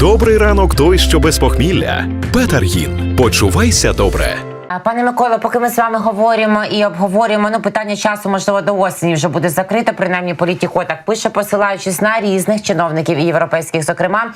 Добрий ранок той, що без похмілля. Бетаргін. Почувайся добре. Пане Миколо, поки ми з вами говоримо і обговорюємо ну питання часу, можливо, до осені вже буде закрите. Принаймні, політіко так пише, посилаючись на різних чиновників і європейських, зокрема,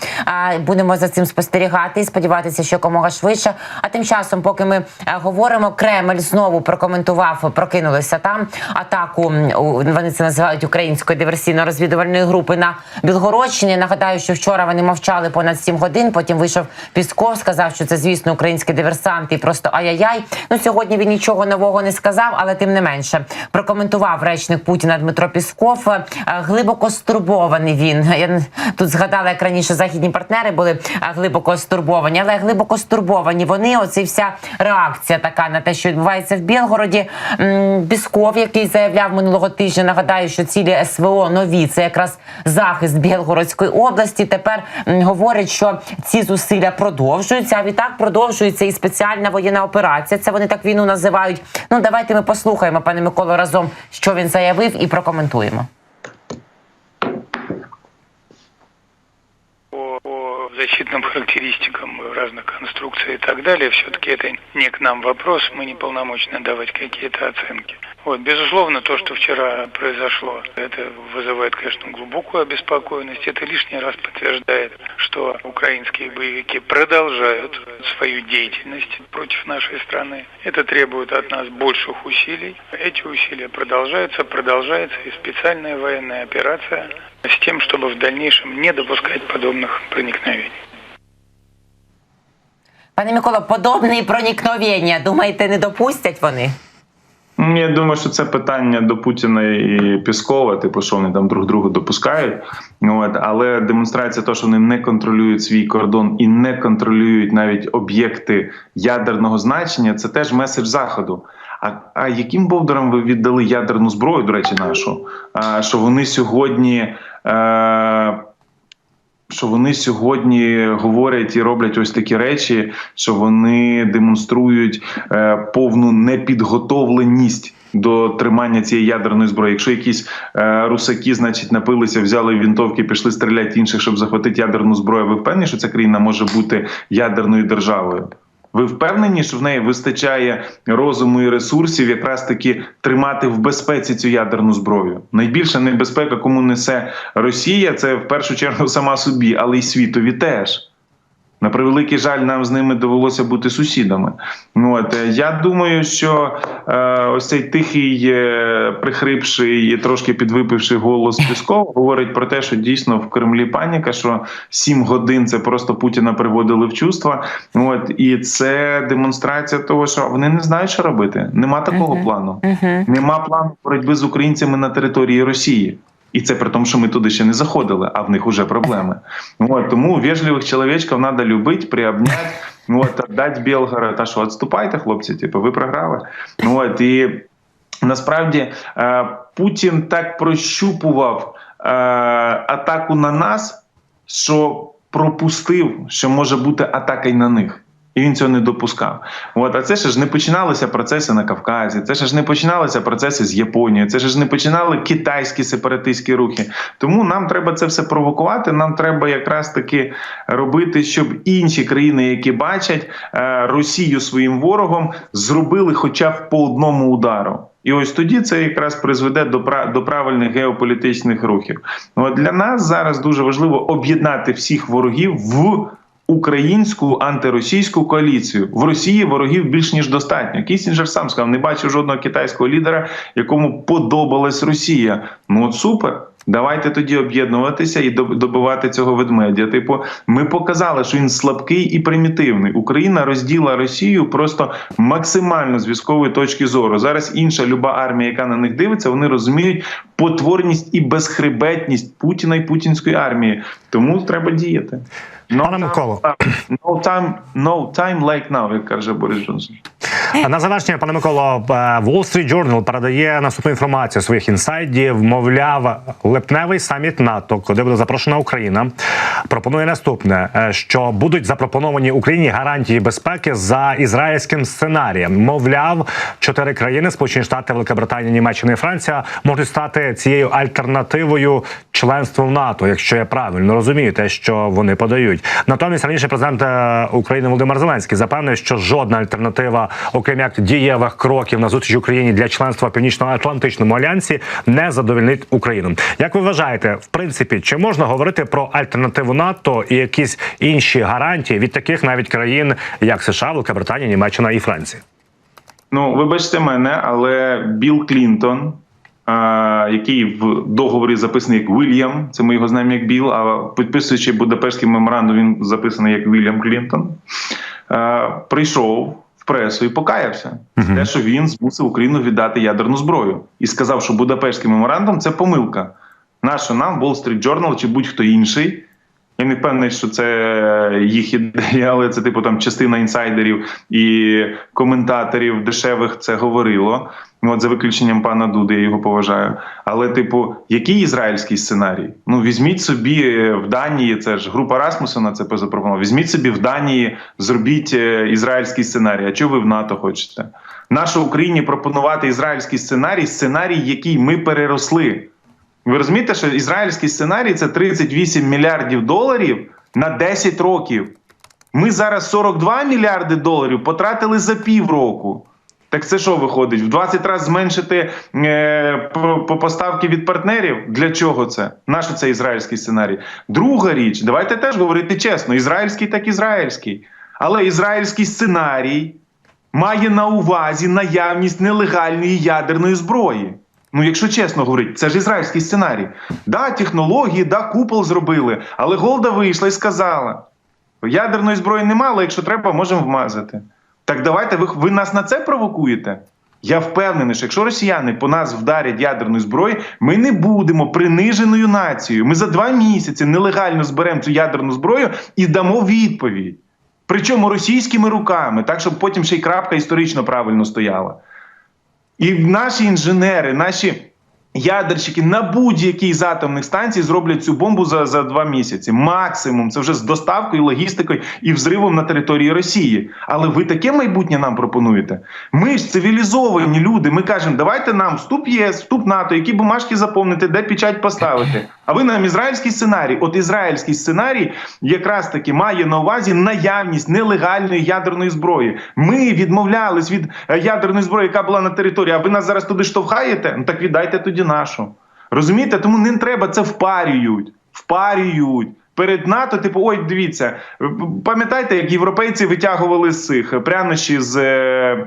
будемо за цим спостерігати і сподіватися, що якомога швидше. А тим часом, поки ми е, говоримо, Кремль знову прокоментував, прокинулися там атаку. Вони це називають української диверсійно-розвідувальної групи на Білгородщині. Нагадаю, що вчора вони мовчали понад 7 годин. Потім вийшов Пісков, сказав, що це звісно українські диверсанти. І просто ай-яй-яй. Ну сьогодні він нічого нового не сказав, але тим не менше прокоментував речник Путіна Дмитро Пісков. Е, Глибоко стурбований він. Я тут згадала, як раніше західні партнери були е, глибоко стурбовані, але глибоко стурбовані вони. Оці вся реакція така на те, що відбувається в Білгороді. Пісков, який заявляв минулого тижня, нагадаю, що цілі СВО нові це якраз захист Білгородської області. Тепер говорить, що ці зусилля продовжуються. А відтак продовжується і спеціальна воєнна операція Це вони так війну називають. Ну давайте ми послухаємо, пане Миколо, разом, що він заявив, і прокоментуємо. по, по защитным характеристикам разных конструкций и так далее, все-таки это не к нам вопрос, мы не полномочны давать какие-то оценки. Вот, безусловно, то, что вчера произошло, это вызывает, конечно, глубокую обеспокоенность. Это лишний раз подтверждает, что украинские боевики продолжают свою деятельность против нашей страны. Это требует от нас больших усилий. Эти усилия продолжаются, продолжается и специальная военная операция с тем, чтобы в дальнейшем не допускать подобных проникновений. Пане Миколо, подобні проникновення, думаєте, не допустять вони? Ну, Я думаю, що це питання до Путіна і Піскова, типу, що вони там друг другу допускають. От, але демонстрація того, що вони не контролюють свій кордон і не контролюють навіть об'єкти ядерного значення, це теж меседж заходу. А, а яким бовдорам ви віддали ядерну зброю, до речі, нашу? А, що вони сьогодні. Е- що вони сьогодні говорять і роблять ось такі речі, що вони демонструють е, повну непідготовленість до тримання цієї ядерної зброї. Якщо якісь е, русаки, значить, напилися, взяли вінтовки, пішли стріляти інших, щоб захватити ядерну зброю. Ви впевнені, що ця країна може бути ядерною державою? Ви впевнені, що в неї вистачає розуму і ресурсів якраз таки тримати в безпеці цю ядерну зброю? Найбільша небезпека, кому несе Росія, це в першу чергу сама собі, але й світові теж. На превеликий жаль, нам з ними довелося бути сусідами. Ну от е, я думаю, що е, ось цей тихий, е, прихрипший і трошки підвипивший голос Пісков говорить про те, що дійсно в Кремлі паніка, що сім годин це просто Путіна приводили в чувства. От і це демонстрація того, що вони не знають, що робити. Нема такого Мгм. плану. Угу. Нема плану боротьби з українцями на території Росії. І це при тому, що ми туди ще не заходили, а в них вже проблеми. От, тому вежливих чоловічків треба любити, приобняти, от, дати Білгород, та що відступайте, хлопці, типу, ви програли. От, і насправді е, Путін так прощупував е, атаку на нас, що пропустив, що може бути атака й на них. І він цього не допускав. От, а це ж не починалися процеси на Кавказі, це ж не починалися процеси з Японією, це ж не починали китайські сепаратистські рухи. Тому нам треба це все провокувати. Нам треба якраз таки робити, щоб інші країни, які бачать е, Росію своїм ворогом, зробили хоча б по одному удару. І ось тоді це якраз призведе до до правильних геополітичних рухів. От для нас зараз дуже важливо об'єднати всіх ворогів в українську антиросійську коаліцію. В Росії ворогів більш ніж достатньо. Кісінджер сам сказав, не бачив жодного китайського лідера, якому подобалась Росія. Ну от супер. Давайте тоді об'єднуватися і добивати цього ведмедя. Типу, ми показали, що він слабкий і примітивний. Україна розділа Росію просто максимально з військової точки зору. Зараз інша люба армія, яка на них дивиться, вони розуміють потворність і безхребетність Путіна і путінської армії. Тому треба діяти. No time- no time, no time like now, як каже Борис Джонсон. На завершення, пане Миколо, е, Wall Street Journal передає наступну інформацію своїх інсайдів. Мовляв, липневий саміт НАТО, куди буде запрошена Україна, пропонує наступне: е, що будуть запропоновані Україні гарантії безпеки за ізраїльським сценарієм. Мовляв, чотири країни Сполучені Штати, Велика Британія, Німеччина і Франція можуть стати цією альтернативою членству в НАТО, якщо я правильно розумію те, що вони подають. Натомість раніше президент е, України Володимир Зеленський запевнив, що жодна альтернатива, окрім як дієвих кроків на зустріч Україні для членства в Північно-Атлантичному альянсі, не задовольнить Україну. Як ви вважаєте, в принципі, чи можна говорити про альтернативу НАТО і якісь інші гарантії від таких навіть країн, як США, Велика Британія, Німеччина і Франція? Ну, вибачте мене, але Білл Клінтон, який в договорі записаний як Вільям, це ми його знаємо як Біл, а підписуючи Будапештський меморандум, він записаний як Вільям Клінтон, прийшов в пресу і покаявся. Мгм. Те, що він змусив Україну віддати ядерну зброю, і сказав, що Будапештський меморандум це помилка. Нащо нам Wall Street Journal чи будь-хто інший. Я не впевнений, що це їх ідея, але це типу там частина інсайдерів і коментаторів дешевих це говорило. Ну, От за виключенням пана Дуди, я його поважаю. Але, типу, який ізраїльський сценарій? Ну візьміть собі в Данії, це ж група Расмусена це запропонувала. Візьміть собі в Данії, зробіть е, ізраїльський сценарій. А чого ви в НАТО хочете? Нащо Україні пропонувати ізраїльський сценарій, сценарій, який ми переросли. Ви розумієте, що ізраїльський сценарій це 38 мільярдів доларів на 10 років. Ми зараз 42 мільярди доларів потратили за півроку. Так це що виходить? В 20 разів зменшити е, по, по поставки від партнерів? Для чого це? Наш це ізраїльський сценарій. Друга річ, давайте теж говорити чесно: ізраїльський так ізраїльський. Але ізраїльський сценарій має на увазі наявність нелегальної ядерної зброї. Ну, якщо чесно говорити, це ж ізраїльський сценарій. Да, технології, да, купол зробили, але Голда вийшла і сказала: ядерної зброї немає, але якщо треба, можемо вмазати. Так давайте ви, ви нас на це провокуєте. Я впевнений, що якщо росіяни по нас вдарять ядерною зброєю, ми не будемо приниженою нацією. Ми за два місяці нелегально зберемо цю ядерну зброю і дамо відповідь. Причому російськими руками, так щоб потім ще й крапка історично правильно стояла. І наші інженери, наші ядерщики на будь-якій з атомних станцій зроблять цю бомбу за, за два місяці. Максимум. Це вже з доставкою, логістикою і взривом на території Росії. Але ви таке майбутнє нам пропонуєте? Ми ж цивілізовані люди. Ми кажемо, давайте нам вступ ЄС, вступ НАТО, які бумажки заповнити, де печать поставити. А ви нам ізраїльський сценарій. От ізраїльський сценарій якраз таки має на увазі наявність нелегальної ядерної зброї. Ми відмовлялись від е, ядерної зброї, яка була на території. А ви нас зараз туди штовхаєте? Ну так віддайте тоді нашу. Розумієте? Тому не треба це впарюють. Впарюють. Перед НАТО, типу, ой, дивіться, пам'ятаєте, як європейці витягували з цих прянощі з е,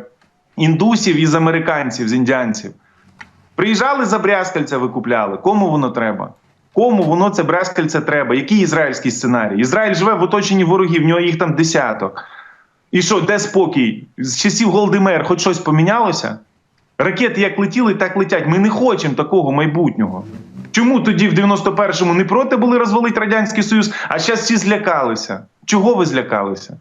індусів і з американців, з індіанців. Приїжджали за брязкальця, викупляли. Кому воно треба? Кому воно це брязкальце треба? Який ізраїльський сценарій? Ізраїль живе в оточенні ворогів, в нього їх там десяток. І що, де спокій? З часів Голдемер хоч щось помінялося? Ракети як летіли, так летять. Ми не хочемо такого майбутнього. Чому тоді в 91-му не проти були розвалити Радянський Союз, а зараз всі злякалися? Чого ви злякалися?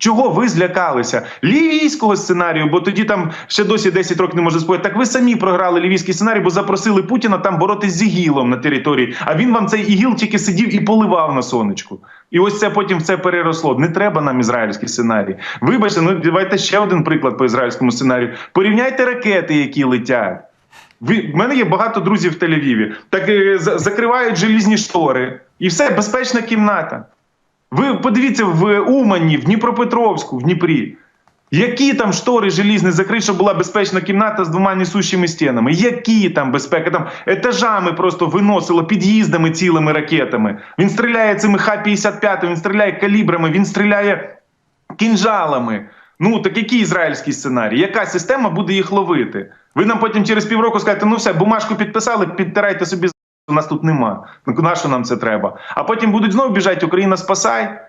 Чого ви злякалися? Лівійського сценарію, бо тоді там ще досі 10 років не може споїти. Так ви самі програли лівійський сценарій, бо запросили Путіна там боротись з ігілом на території. А він вам цей ігіл тільки сидів і поливав на сонечку. І ось це потім в це переросло. Не треба нам ізраїльський сценарій. Вибачте, ну давайте ще один приклад по ізраїльському сценарію. Порівняйте ракети, які летять. Ви в мене є багато друзів в Тель-Авіві. Так е, закривають желізні штори, і все безпечна кімната. Ви подивіться в Умані, в Дніпропетровську, в Дніпрі. Які там штори желізні закриті, щоб була безпечна кімната з двома несущими стінами? Які там безпека? Там етажами просто виносило під'їздами цілими ракетами. Він стріляє цими Х-55, він стріляє калібрами, він стріляє кінжалами. Ну так який ізраїльський сценарій? Яка система буде їх ловити? Ви нам потім через півроку скажете, ну все, бумажку підписали, підтирайте собі у нас тут нема. Ну на що нам це треба? А потім будуть знову біжати Україна спасай.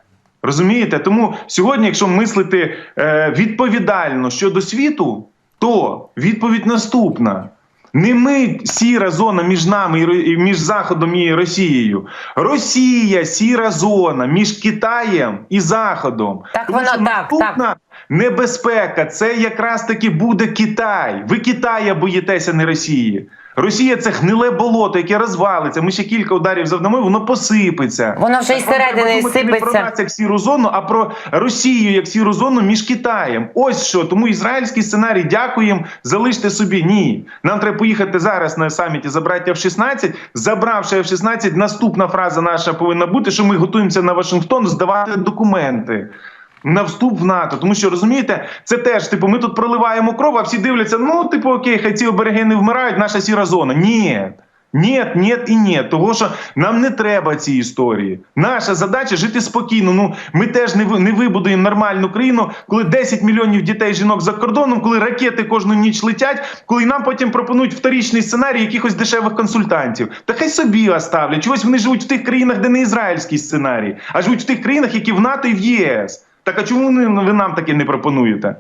Розумієте? Тому сьогодні, якщо мислити е, відповідально щодо світу, то відповідь наступна: Не ми сіра зона між нами і між Заходом і Росією. Росія сіра зона між Китаєм і Заходом. Так Тому воно, так, наступна небезпека це якраз таки буде Китай. Ви Китая боїтеся, не Росії. Росія це гниле болото, яке розвалиться. Ми ще кілька ударів завдамо, воно посипеться. Воно вже із середини думати Не про нас як сіру зону, а про Росію як сіру зону між Китаєм. Ось що. Тому ізраїльський сценарій дякуємо, залиште собі. Ні. Нам треба поїхати зараз на саміті забрати F-16. Забравши F-16, наступна фраза наша повинна бути, що ми готуємося на Вашингтон здавати документи. На вступ в НАТО, тому що розумієте, це теж типу, ми тут проливаємо кров, а всі дивляться. Ну, типу, окей, хай ці обереги не вмирають, наша сіра зона. Ні. Ні, ні і ні. Того що нам не треба ці історії. Наша задача жити спокійно. Ну ми теж не не вибудуємо нормальну країну, коли 10 мільйонів дітей жінок за кордоном, коли ракети кожну ніч летять, коли нам потім пропонують вторічний сценарій якихось дешевих консультантів. Та хай собі оставлять. Чогось вони живуть в тих країнах, де не ізраїльський сценарій, а живуть в тих країнах, які в НАТО і в ЄС. Так а чому ви нам таке не пропонуєте?